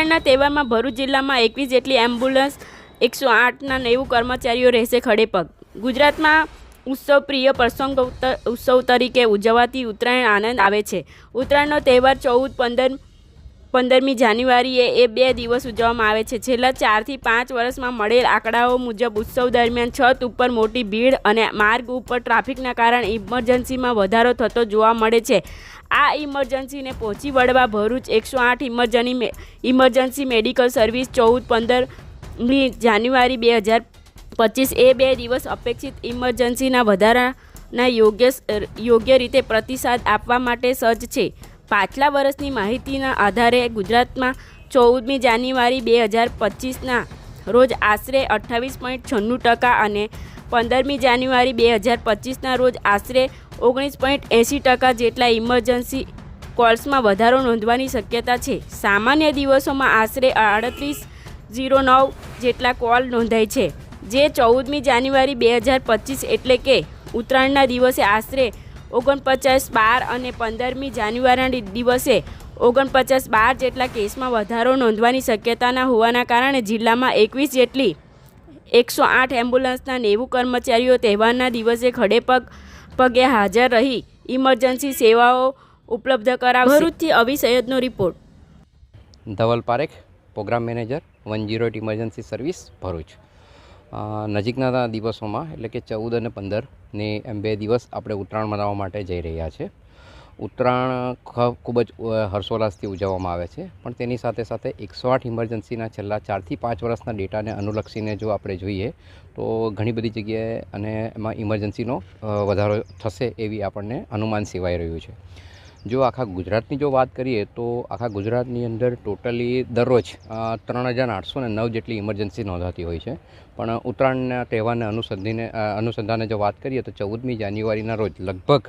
તહેવારમાં ભરૂચ જિલ્લામાં એકવીસ જેટલી એમ્બ્યુલન્સ, એકસો આઠના નેવું કર્મચારીઓ રહેશે ખડેપગ. ગુજરાતમાં ઉત્સવ પ્રિય પ્રસંગ ઉત્સવ તરીકે ઉજવાતી ઉત્તરાયણ આનંદ આવે છે. ઉત્તરાયણનો તહેવાર ચૌદ, પંદર, પંદરમી જાન્યુઆરીએ એ બે દિવસ ઉજવવામાં આવે છે. છેલ્લા ચારથી પાંચ વર્ષમાં મળેલ આંકડાઓ મુજબ ઉત્સવ દરમિયાન છત ઉપર મોટી ભીડ અને માર્ગ ઉપર ટ્રાફિકના કારણે ઇમરજન્સીમાં વધારો થતો જોવા મળે છે. આ ઇમરજન્સીને પહોંચી વળવા ભરૂચ એકસો આઠ ઇમરજન્સી મે- ઇમરજન્સી મેડિકલ સર્વિસ ચૌદ પંદરમી જાન્યુઆરી બે હજાર પચીસ એ બે દિવસ અપેક્ષિત ઇમરજન્સીના વધારાના યોગ્ય યોગ્ય રીતે પ્રતિસાદ આપવા માટે સજ્જ છે. પાછલા વર્ષની માહિતીના આધારે ગુજરાતમાં ચૌદમી જાન્યુઆરી બે હજાર પચીસના રોજ આશરે અઠ્ઠાવીસ પોઈન્ટ છન્નું ટકા અને પંદરમી જાન્યુઆરી બે હજાર પચીસના રોજ આશરે ઓગણીસ પોઈન્ટ એંસી ટકા જેટલા ઇમરજન્સી કોલ્સમાં વધારો નોંધવાની શક્યતા છે. સામાન્ય દિવસોમાં આશરે આડત્રીસ ઝીરો નવ જેટલા કોલ નોંધાય છે, જે ચૌદમી જાન્યુઆરી બે હજાર પચીસ એટલે કે ઉત્તરાયણના દિવસે આશરે ઓગણપચાસ બાર અને પંદરમી જાન્યુઆરીના દિવસે ઓગણપચાસ બાર જેટલા કેસમાં વધારો નોંધવાની શક્યતાના હોવાના કારણે જિલ્લામાં એકવીસ જેટલી એકસો આઠ એમ્બ્યુલન્સના નેવું કર્મચારીઓ તહેવારના દિવસે ખડેપગ પગે હાજર રહી ઇમરજન્સી સેવાઓ ઉપલબ્ધ કરાવશે. ભરૂચથી Avi સૈયદનો report. Dhaval Parekh program manager one zero eight emergency service Bharuch. નજીકના દિવસોમાં એટલે કે ચૌદ અને પંદરની એમ બે દિવસ આપણે ઉત્તરાયણ મનાવવા માટે જઈ રહ્યા છે. ઉત્તરાયણ ખૂબ જ હર્ષોલ્લાસથી ઉજવવામાં આવે છે. પણ તેની સાથે સાથે એકસો આઠ ઇમરજન્સીના છેલ્લા ચારથી પાંચ વર્ષના ડેટાને અનુલક્ષીને જો આપણે જોઈએ, તો ઘણી બધી જગ્યાએ અને એમાં ઇમરજન્સીનો વધારો થશે એવી આપણને અનુમાન સેવાઈ રહ્યું છે. જો આખા ગુજરાતની જો વાત કરીએ, તો આખા ગુજરાતની અંદર ટોટલી દરરોજ ત્રણ હજાર આઠસો ને નવ જેટલી ઇમરજન્સી નોંધાતી હોય છે. પણ ઉત્તરાયણના તહેવારને અનુસંધીને અનુસંધાને જો વાત કરીએ, તો ચૌદમી જાન્યુઆરીના રોજ લગભગ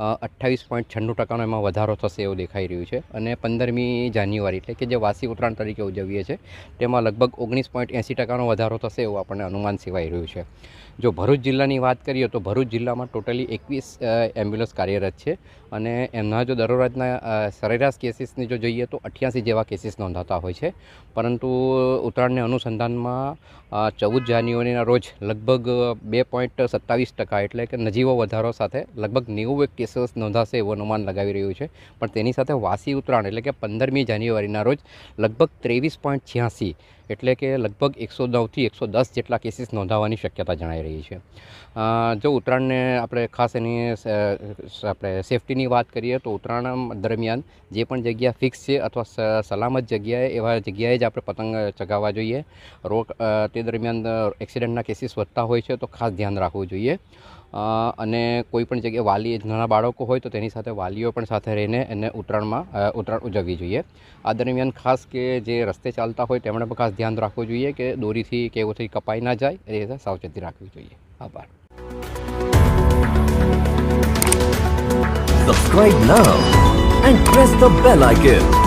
અઠ્ઠાવીસ પોઈન્ટ છન્નું ટકાનો એમાં વધારો થશે એવું દેખાઈ રહ્યું છે. અને પંદરમી જાન્યુઆરી એટલે કે જે વાસી ઉત્તરાયણ તરીકે ઉજવીએ છીએ તેમાં લગભગ ઓગણીસ પોઈન્ટ એંસી ટકાનો વધારો થશે એવું આપણને અનુમાન સેવાઈ રહ્યું છે. જો ભરૂચ જિલ્લાની વાત કરીએ તો ભરૂચ જિલ્લામાં ટોટલી એકવીસ એમ્બ્યુલન્સ કાર્યરત છે. અને એમના જો દરરોજના સરેરાશ કેસીસની જો જોઈએ તો અઠ્યાસી જેવા કેસીસ નોંધાતા હોય છે. પરંતુ ઉત્તરાયણને અનુસંધાનમાં ચૌદ જાન્યુઆરીના રોજ લગભગ બે પોઈન્ટ સત્તાવીસ ટકા એટલે કે નજીવો વધારો સાથે લગભગ નેવું એક કેસીસ નોંધાશે એવું અનુમાન લગાવી રહ્યું છે. પણ તેની સાથે વાસી ઉત્તરાયણ એટલે કે પંદરમી જાન્યુઆરીના રોજ લગભગ ત્રેવીસ પોઈન્ટ છ્યાસી એટલે કે લગભગ એકસો નવથી એકસો દસ જેટલા કેસીસ નોંધાવાની શક્યતા જણાઈ રહી છે. જો ઉત્તરાયણને આપણે ખાસ એની આપણે સેફટીની વાત કરીએ તો ઉત્તરાયણ દરમિયાન જે પણ જગ્યા ફિક્સ છે અથવા સલામત જગ્યાએ એવા જગ્યાએ જ આપણે પતંગ ચગાવવા જોઈએ. રોક તે દરમિયાન એક્સિડન્ટના કેસીસ વધતા હોય છે તો ખાસ ધ્યાન રાખવું જોઈએ. અને કોઈ પણ જગ્યાએ વાલી નાના બાળકો હોય તો તેની સાથે વાલીઓ પણ સાથે રહીને એને ઉત્તરાયણમાં ઉત્તરાયણ ઉજવવી જોઈએ. આ દરમિયાન ખાસ કે જે રસ્તે ચાલતા હોય તેમણે પણ ખાસ ધ્યાન રાખવું જોઈએ કે દોરીથી કે એવુંથી કપાઈ ના જાય, એ સાવચેતી રાખવી જોઈએ. આભાર. Subscribe now and press the bell icon.